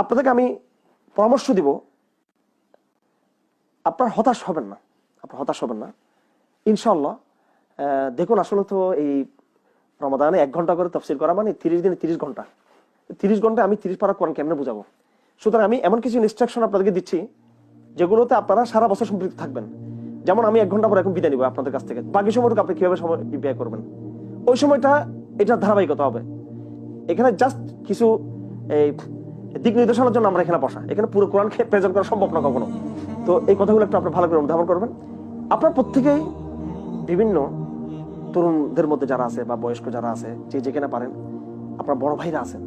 আপনাদেরকে আমি পরামর্শ দিব, আপনার হতাশ হবেন না, আপনার হতাশ হবেন না। ইনশাল্লাহ দেখুন, আসলে তো এই রমাদানে এক ঘণ্টা করে তফসিল করা মানে তিরিশ দিনে তিরিশ ঘণ্টা। তিরিশ ঘণ্টা আমি তিরিশ পারা কোরআন কেমনে বুঝাবো? সুতরাং আমি এমন কিছু ইনস্ট্রাকশন আপনাদেরকে দিচ্ছি, যেগুলোতে আপনারা সারা বছর সম্পৃক্ত থাকবেন। যেমন আমি এক ঘণ্টা পর এখন বিদায় নিব আপনাদের কাছ থেকে। বাকি সময়টুকু আপনি কীভাবে সময় ব্যয় করবেন? ওই সময়টা এটা ধারাবাহিকতা হবে। এখানে জাস্ট কিছু এই দিক নির্দেশনার জন্য আমরা এখানে বসা। এখানে পুরো কোরআনকে প্রেজেন্ট করা সম্ভব না কখনো। তো এই কথাগুলো একটু আপনি ভালো করে অনুধাবন করবেন। আপনার প্রত্যেকেই বিভিন্ন তরুণদের মধ্যে যারা আছে বা বয়স্ক যারা আছে, যে যেখানে পারেন, আপনার বড় ভাইরা আছেন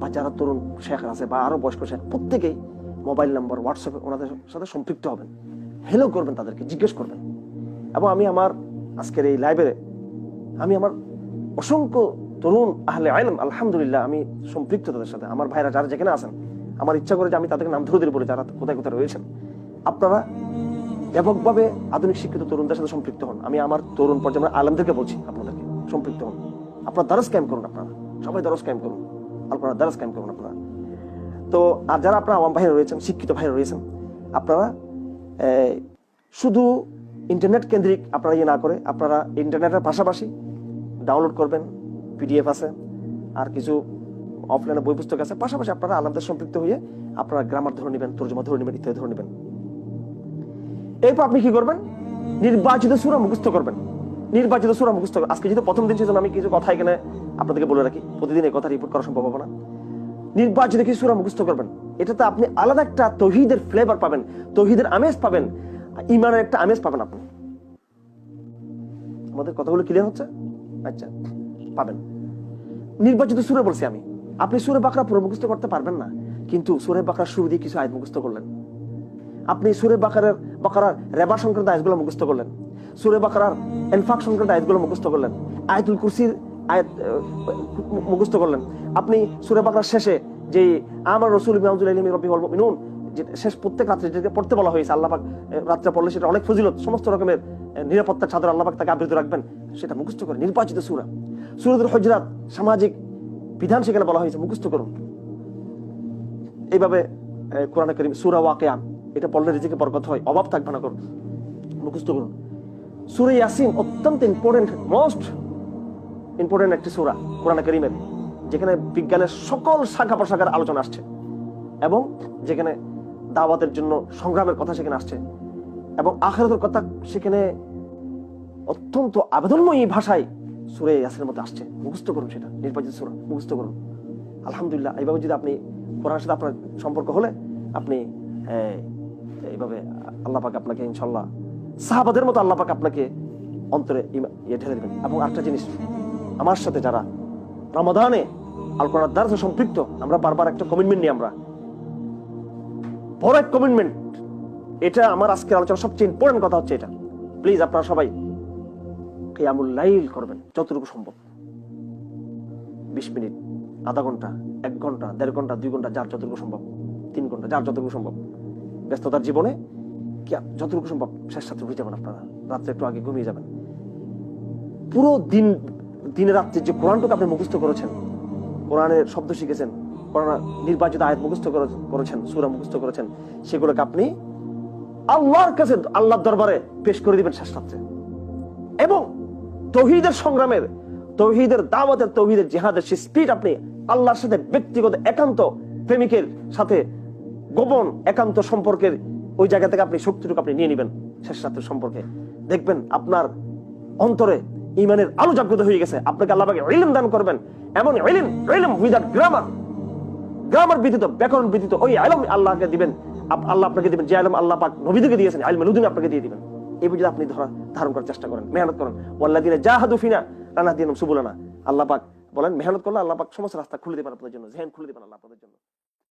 বা যারা তরুণ শেখ আছে বা আরও বয়স্ক শেখ, প্রত্যেকেই মোবাইল নাম্বার, হোয়াটসঅ্যাপে ওনাদের সাথে সম্পৃক্ত হবেন। হেলো করবেন তাদেরকে, জিজ্ঞেস করবেন। এবং আমি আমার আজকের এই লাইব্রেরি আমি আমার অসংখ্য তরুণ আহলে আইলাম আলহামদুলিল্লাহ, আমি সম্পৃক্ত তাদের সাথে। আমার ভাইরা যারা যেখানে আছেন, আমার ইচ্ছা করে যে আমি তাদেরকে নাম ধরে দিতে বলি, যারা কোথায় কোথায় রয়েছেন। আপনারা ব্যাপকভাবে আধুনিক শিক্ষিত তরুণদের সাথে সম্পৃক্ত হন। আমি আমার তরুণ পর্যায়ে আলমদেরকে বলছি আপনাদেরকে, সম্পৃক্ত হন। আপনারা দ্বারস ক্যাম্প করুন আপনারা। সবাই দ্বারস ক্যাম্প করুন। আপনারা দ্বারস ক্যাম্প করুন আপনারা। তো, আর যারা আপনারা আওয়াম ভাই রয়েছেন, শিক্ষিত ভাই রয়েছেন, আপনারা শুধু ইন্টারনেট কেন্দ্রিক আপনারা ইয়ে না করে, আপনারা ইন্টারনেটের পাশাপাশি ডাউনলোড করবেন পিডিএফ আছে, আর কিছু অফলাইনে বই পুস্তক আছে। পাশাপাশি আপনারা আলামদের সম্পৃক্ত হয়ে আপনারা গ্রামার ধরে নেবেন, তর্জমা ধরে নেবেন, ইত্যাদি ধরে নেবেন। এরপর আপনি কি করবেন? নির্বাচিত সুরা মুখস্থ করবেন। নির্বাচিত সুরা মুখস্থ। আজকে যেহেতু প্রথম দিন, সেজন্য আমি কিছু কথা এখানে আপনাদেরকে বলে রাখি। প্রতিদিন এই কথা রিপোর্ট করা সম্ভব হবে না। নির্বাচিত কিছু সুরা মুখস্থ করবেন? এটাতে আপনি আলাদা একটা তহিদের ফ্লেভার পাবেন, তহিদের আমেজ পাবেন, ইমানের একটা আমেজ পাবেন আপনি। আমাদের কথাগুলো ক্লিয়ার হচ্ছে? আচ্ছা পাবেন। নির্বাচিত সুরে বলছি আমি। আপনি সুরে বাকরা পুরো মুখস্থ করতে পারবেন না, কিন্তু সুরে বাকরা শুরু দিয়ে কিছু আয়াত মুখস্থ করলেন। আপনি সুরে বাকারের বাকারার রেবা সংক্রান্ত আয়াতগুলো মুখস্থ করলেন। সুরে বাকারার এনফাক সংক্রান্ত আয়াতগুলো মুখস্থ করলেন। আয়াতুল কুরসির আয়াত মুখস্থ করলেন। আপনি সুরে বাকার শেষে যে আমার রসুল ইমামুল ইলমি রবি শেষ প্রত্যেক রাত্রে যেটাকে পড়তে বলা হয়েছে আল্লাপাক রাত্রে পড়লে সেটা অনেক ফজিলত। সমস্ত রকমের নিরাপত্তার চাদর আল্লাপাক তাকে আবৃত রাখবেন। সেটা মুখস্থ করে, নির্বাচিত সুরা। সুরতুল হজরাত, সামাজিক বিধান সেখানে বলা হয়েছে, মুখস্থ করুন। এইভাবে কোরআন করিম সুরা ওয়াকিয়াম এটা পড়লে রিজিকে বরকত হয়, অভাব থাকবে না করুন। মুখস্থ করুন। সুরে ইয়াসিন অত্যন্ত ইম্পর্টেন্ট মোস্ট ইম্পর্টেন্ট একটি সুরা কোরআনে করিমের, যেখানে বিজ্ঞানের সকল শাখা প্রশাখার আলোচনা আসছে। এবং যেখানে দাওয়াতের জন্য সংগ্রামের কথা সেখানে আসছে। এবং আখেরাতের কথা সেখানে অত্যন্ত আবেদনময়ী ভাষায় সুরে ইয়াসিনের মধ্যে আসছে। মুখস্থ করুন সেটা, নির্বাচিত সুরা, মুখস্থ করুন। আলহামদুলিল্লাহ, এইভাবে যদি আপনি কোরআনের সাথে আপনার সম্পর্ক হলে আপনি এইভাবে আল্লাহ পাক আপনাকে ইনশাল্লাহ সাহাবাদের মতো আল্লাহ পাক আপনাকে অন্তরে ইয়ে ঢেলে দেবেন। এবং একটা জিনিস, আমার সাথে যারা রমাদানে আল কোরআন দ্বারা সম্পৃক্ত, আমরা বারবার একটা কমিটমেন্ট নিই আমরা। বড় এক কমিটমেন্ট এটা আমার আজকের আলোচনা সবচেয়ে ইম্পর্টেন্ট কথা হচ্ছে এটা। প্লিজ আপনারা সবাই কিয়ামুল লাইল করবেন, যতটুকু সম্ভব। বিশ মিনিট, আধা ঘণ্টা, এক ঘণ্টা, দেড় ঘণ্টা, দুই ঘণ্টা, যার যতটুকু সম্ভব, তিন ঘণ্টা, যার যতটুকু সম্ভব। ব্যস্ততার জীবনে যতটুকু সম্ভব, শেষ রাত্রে উঠে যাবেন আপনারা। রাত্রে একটু আগে ঘুমিয়ে যাবেন। পুরো দিন, দিনে রাত্রে যে কোরআনটুকু আপনি মুখস্থ করেছেন, কোরআনের শব্দ শিখেছেন নির্বাচিত আয়াত মুখস্থ করেছেন, সুরা মুখস্থ করেছেন, সেগুলোকে আপনি আল্লাহর কাছে, আল্লাহর দরবারে পেশ করে দিবেন এবং সংগ্রামের দাওয়াতের জিহাদের সেই স্পিড আপনি আল্লাহর সাথে ব্যক্তিগত একান্ত প্রেমিকের সাথে গোপন একান্ত সম্পর্কের ওই জায়গা থেকে আপনি শক্তিটুকু আপনি নিয়ে নেবেন শেষ রাতের সম্পর্কে। দেখবেন আপনার অন্তরে ইমানের আলো জাগ্রত হয়ে গেছে। আপনাকে আল্লাহ পাকে ইলম দান করবেন। এমন ইলম ইলম উইদাউট গ্রামার গ্রামার ব্যতীত, ব্যাকরণ ব্যতীত, ওই আলম আল্লাহকে দিবেন। আল্লাহ আপনাকে দিবেন, যে আলম আল্লাহ পাক নবীদেরকে দিয়েছেন, আলম লুদিন আপনাকে দিয়ে দিবেন। এই বুঝে আপনি ধরা ধারণ করার চেষ্টা করেন, মেহনত করেন। ওল্লা দিনে জাহাদু ফিনা রানা দিন সুবুলানা। আল্লাহ পাক বলেন, মেহনত করলে আল্লাহ পাক সমস্ত রাস্তা খুলে দেবেন আপনাদের জন্য, জেহেন খুলে দেবেন আল্লাহ আপনাদের জন্য।